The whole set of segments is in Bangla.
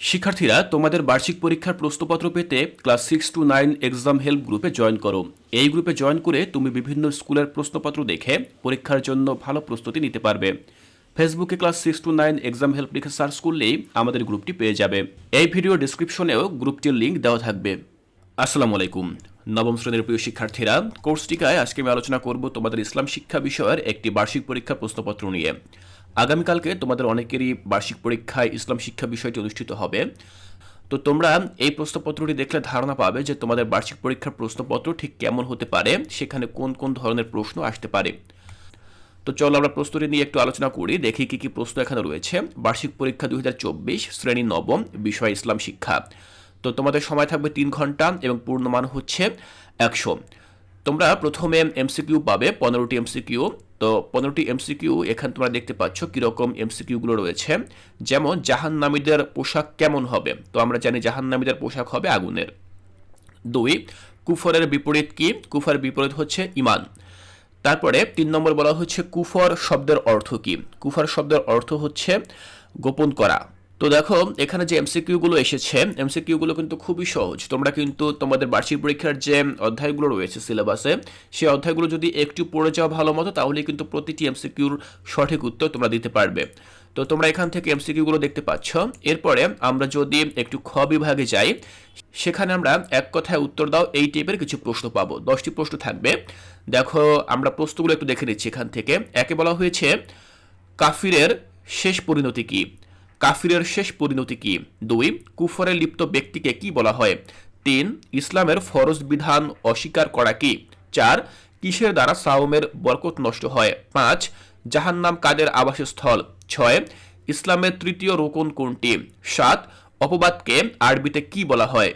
শিক্ষার্থীরা তোমাদের বার্ষিক পরীক্ষার প্রশ্নপত্র পেতে class six to nine exam help গ্রুপে জয়েন করো। এই গ্রুপে জয়েন করে তুমি বিভিন্ন স্কুলের প্রশ্নপত্র দেখে পরীক্ষার জন্য ভালো প্রস্তুতি নিতে পারবে। ফেসবুকে class six to nine exam help লিখে সার্চ করলেই আমাদের গ্রুপটি পেয়ে যাবে। এই ভিডিও ডিসক্রিপশনেও গ্রুপটির লিঙ্ক দেওয়া থাকবে। আসসালামু আলাইকুম। নবম শ্রেণির প্রিয় শিক্ষার্থীরা, কোর্স টিকায় আজকে আমি আলোচনা করব তোমাদের ইসলাম শিক্ষা বিষয়ের একটি বার্ষিক পরীক্ষা প্রশ্নপত্র নিয়ে। আগামীকালকে তোমাদের অনেকেরই বার্ষিক পরীক্ষায় ইসলাম শিক্ষা বিষয়টি অনুষ্ঠিত হবে। তো তোমরা এই প্রশ্নপত্রটি দেখলে ধারণা পাবে যে তোমাদের বার্ষিক পরীক্ষার প্রশ্নপত্র ঠিক কেমন হতে পারে, সেখানে কোন কোন ধরনের প্রশ্ন আসতে পারে। তো চলো আমরা প্রস্তুতি নিয়ে একটু আলোচনা করি, দেখি কি কি প্রশ্ন এখানে রয়েছে। বার্ষিক পরীক্ষা দুই হাজার চব্বিশ, শ্রেণি নবম, বিষয় ইসলাম শিক্ষা। তো তোমাদের সময় থাকবে তিন ঘণ্টা এবং পূর্ণমান হচ্ছে একশো। তোমরা প্রথমে এমসিকিউ পাবে, পনেরোটি এমসিকিউ। তো পনেরোটি এমসিকিউ এখানে তোমরা দেখতে পাচ্ছ কীরকম এমসিকিউগুলো রয়েছে। যেমন জাহান্নামীদের পোশাক কেমন হবে? তো আমরা জানি জাহান্নামীদের পোশাক হবে আগুনের। দুই, কুফরের বিপরীত কি? কুফার বিপরীত হচ্ছে ইমান তারপরে তিন নম্বর বলা হচ্ছে কুফর শব্দের অর্থ কি? কুফর শব্দের অর্থ হচ্ছে গোপন করা। তো দেখো, এখানে যে এমসিকিউগুলো এসেছে এমসিকিউগুলো কিন্তু খুবই সহজ। তোমরা কিন্তু তোমাদের বার্ষিক পরীক্ষার যে অধ্যায়গুলো রয়েছে সিলেবাসে সেই অধ্যায়গুলো যদি একটু পড়ে যাওয়া ভালো মতো তাহলে কিন্তু প্রতিটি এমসিকিউর সঠিক উত্তর তোমরা দিতে পারবে। তো তোমরা এখান থেকে এমসিকিউগুলো দেখতে পাচ্ছ। এরপরে আমরা যদি একটু খ বিভাগে যাই, সেখানে আমরা এক কথায় উত্তর দাও, এই টাইপের কিছু প্রশ্ন পাবো। দশটি প্রশ্ন থাকবে। দেখো, আমরা প্রশ্নগুলো একটু দেখে নিচ্ছি এখান থেকে। একে বলা হয়েছে, কাফিরের শেষ পরিণতি কী? কাফিরের শেষ পরিণতি কি? দুই, কুফরে লিপ্ত ব্যক্তিকে কি বলা হয়? তিন, ইসলামের ফরজ বিধান অস্বীকার করা কি? চার, কিসের দ্বারা সাওমের বরকত নষ্ট হয়? পাঁচ, জাহান্নাম কাদের আবাসস্থল? ছয়, ইসলামের তৃতীয় রোকন কোনটি? সাত, অপবাদকে আরবিতে কি বলা হয়?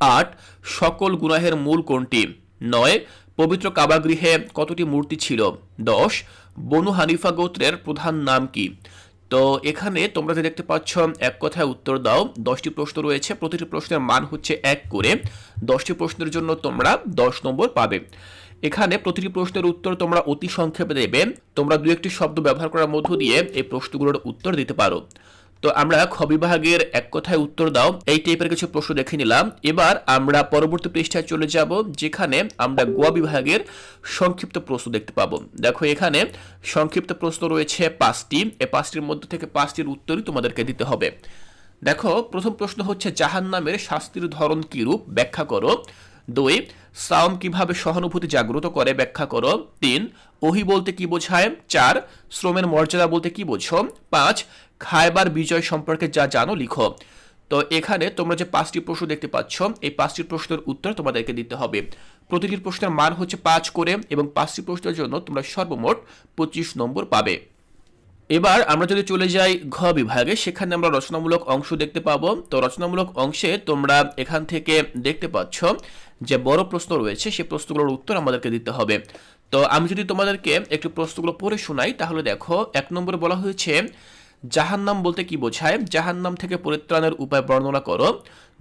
আট, সকল গুনাহের মূল কোনটি? নয়, পবিত্র কাবাগৃহে কতটি মূর্তি ছিল? দশ, বনু হানিফা গোত্রের প্রধান নাম কি? তো এখানে তোমরা যে দেখতে পাচ্ছ, এক কথায় উত্তর দাও। দশটি প্রশ্ন রয়েছে, প্রতিটি প্রশ্নের মান হচ্ছে এক করে। দশটি প্রশ্নের জন্য তোমরা দশ নম্বর পাবে। এখানে প্রতিটি প্রশ্নের উত্তর তোমরা অতি সংক্ষেপে দেবে। তোমরা দু একটি শব্দ ব্যবহার করার মধ্য দিয়ে এই প্রশ্নগুলোর উত্তর দিতে পারো। তো আমরা খ বিভাগের এক কথায় উত্তর দাও। এই টাইপের কিছু প্রশ্ন দেখে নিলাম। এবার আমরা পরবর্তী পৃষ্ঠায় চলে যাব, যেখানে আমরা গোয়া বিভাগের সংক্ষিপ্ত প্রশ্ন দেখতে পাবো। দেখো, এখানে সংক্ষিপ্ত প্রশ্ন রয়েছে পাঁচটি। এই পাঁচটির মধ্যে থেকে পাঁচটির উত্তরই তোমাদেরকে দিতে হবে। দেখো, প্রথম প্রশ্ন হচ্ছে জাহান নামের শাস্তির ধরন কিরূপ? ব্যাখ্যা করো। দুই, সাওম কীভাবে সহানুভূতি জাগ্রত করে? ব্যাখ্যা করো। তিন, ওহি বলতে কি বোঝায়? চার, শ্রমের মর্যাদা বলতে কি বোঝো? পাঁচ খায়বার বিজয় সম্পর্কে যা জানো, লিখো। তো এখানে তোমরা যে পাঁচটি প্রশ্ন দেখতে পাচ্ছ, এই পাঁচটি প্রশ্নের উত্তর তোমাদেরকে দিতে হবে। প্রতিটি প্রশ্নের মান হচ্ছে পাঁচ করে এবং পাঁচটি প্রশ্নের জন্য তোমরা সর্বমোট পঁচিশ নম্বর পাবে। এবার আমরা যদি চলে যাই ঘ বিভাগে, সেখানে আমরা রচনামূলক অংশ দেখতে পাবো। তো রচনামূলক অংশে তোমরা এখান থেকে দেখতে পাচ্ছ যে বড় প্রশ্ন রয়েছে সেই প্রশ্নগুলোর উত্তর আমাদেরকে দিতে হবে। তো আমি যদি তোমাদেরকে একটু প্রশ্নগুলো পড়ে শোনাই, তাহলে দেখো, এক নম্বরে বলা হয়েছে জাহান্নাম বলতে কি বোঝায়? জাহান্নাম থেকে পরিত্রাণের উপায় বর্ণনা করো।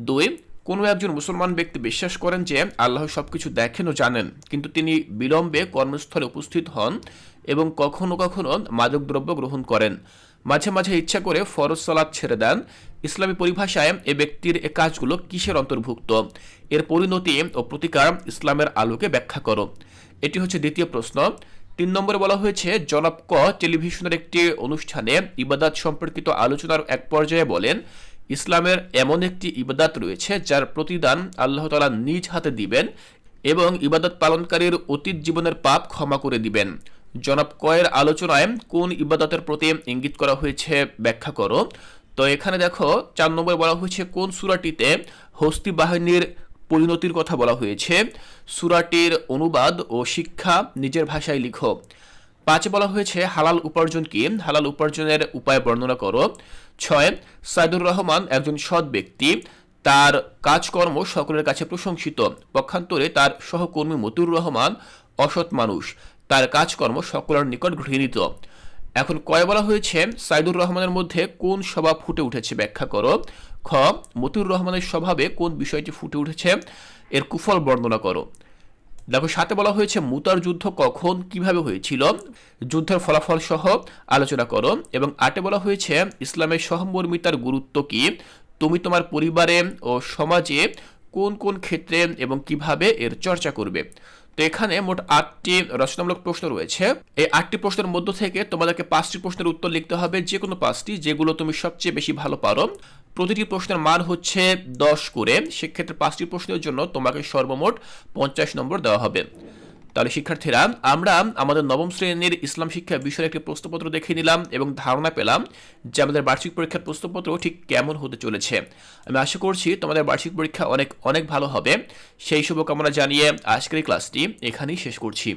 দুই, কোনো একজন মুসলমান ব্যক্তি বিশ্বাস করেন যে আল্লাহ সবকিছু দেখেন ও জানেন, কিন্তু তিনি বিলম্বে কর্মস্থলে উপস্থিত হন এবং কখনো কখনো মাদকদ্রব্য গ্রহণ করেন। মাঝে মাঝে ইচ্ছা করে ফরজ সালাদ ছেড়ে দেন। ইসলামী পরিভাষায় এ ব্যক্তির এ কাজগুলো কিসের অন্তর্ভুক্ত? এর পরিণতি ও প্রতিকার ইসলামের আলোকে ব্যাখ্যা করো। এটি হচ্ছে দ্বিতীয় প্রশ্ন। তিন নম্বরে বলা হয়েছে, জনাব ক টেলিভিশনের একটি অনুষ্ঠানে ইবাদাত সম্পর্কিত আলোচনার এক পর্যায়ে বলেন, ইসলামের এমন একটি ইবাদাত রয়েছে যার প্রতিদান আল্লাহ তালা নিজ হাতে দিবেন এবং ইবাদত পালনকারীর অতীত জীবনের পাপ ক্ষমা করে দিবেন। জনাব কয়ের আলোচনায় কোন ইবাদতের প্রতি ইঙ্গিত করা হয়েছে ব্যাখ্যা করো। তো এখানে দেখো, চার নম্বরে বলা হয়েছে, কোন সুরাটিতে হস্তি বাহিনীর পরিণতির কথা বলা হয়েছে। সুরাটির অনুবাদ ও শিক্ষা নিজের ভাষায় লিখো। পাঁচে বলা হয়েছে, হালাল উপার্জন কি? হালাল উপার্জনের উপায় বর্ণনা করো। ছয়, সাইদুর রহমান একজন সৎ ব্যক্তি। তার কাজকর্ম সকলের কাছে প্রশংসিত। পক্ষান্তরে তার সহকর্মী মতুর রহমান অসৎ মানুষ। তার কাজকর্ম সকলের নিকট ঘৃণিত। এখন কয় বলা হয়েছে, সাইদুর রহমানের মধ্যে কোন স্বভাব ফুটে উঠেছে ব্যাখ্যা করো। খ, মতিউর রহমানের স্বভাবে কোন বিষয়টি ফুটে উঠেছে, এর কুফল বর্ণনা করো। দেখো, সাথে বলা হয়েছে, মুতার যুদ্ধ কখন, কীভাবে হয়েছিল, যুদ্ধের ফলাফল সহ আলোচনা করো। এবং আটে বলা হয়েছে, ইসলামের সহমর্মিতার গুরুত্ব কি, তুমি তোমার পরিবারে ও সমাজে কোন কোন ক্ষেত্রে এবং কীভাবে এর চর্চা করবে। তো এখানে মোট আটটি রচনামূলক প্রশ্ন রয়েছে। এই আটটি প্রশ্নের মধ্য থেকে তোমাদেরকে পাঁচটি প্রশ্নের উত্তর লিখতে হবে যে কোনো পাঁচটি, যেগুলো তুমি সবচেয়ে বেশি ভালো পারো। প্রতিটি প্রশ্নের মান হচ্ছে দশ করে। সেক্ষেত্রে পাঁচটি প্রশ্নের জন্য তোমাকে সর্বমোট পঞ্চাশ নম্বর দেওয়া হবে। তাহলে শিক্ষার্থীরা, আমরা আমাদের নবম শ্রেণির ইসলাম শিক্ষা বিষয়ের একটি প্রশ্নপত্র দেখে নিলাম এবং ধারণা পেলাম যে আমাদের বার্ষিক পরীক্ষার প্রশ্নপত্র ঠিক কেমন হতে চলেছে। আমি আশা করছি তোমাদের বার্ষিক পরীক্ষা অনেক অনেক ভালো হবে। সেই শুভকামনা জানিয়ে আজকের ক্লাসটি এখানেই শেষ করছি।